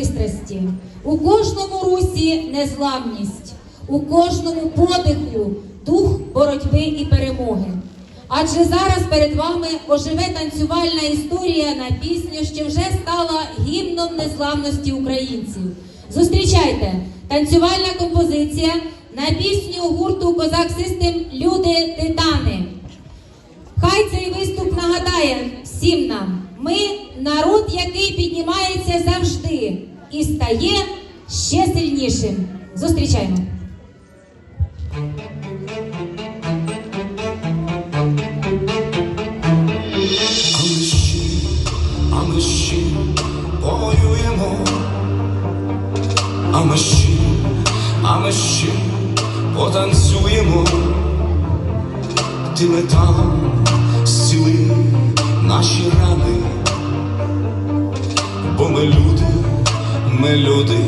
пристрасті, у кожному русі незламність, у кожному подиху дух боротьби і перемоги. Адже зараз перед вами оживе танцювальна історія на пісню, що вже стала гімном незламності українців. Зустрічайте танцювальна композиція на пісню гурту Козак Систем Люди Титани. Хай цей виступ нагадає всім нам, ми народ, який піднімається завжди і стає ще сильнішим. Зустрічаємо! А ми ще, повоюємо, а ми ще, а ми ще потанцюємо, ти металом зціли наші рани, бо ми люди, ми люди,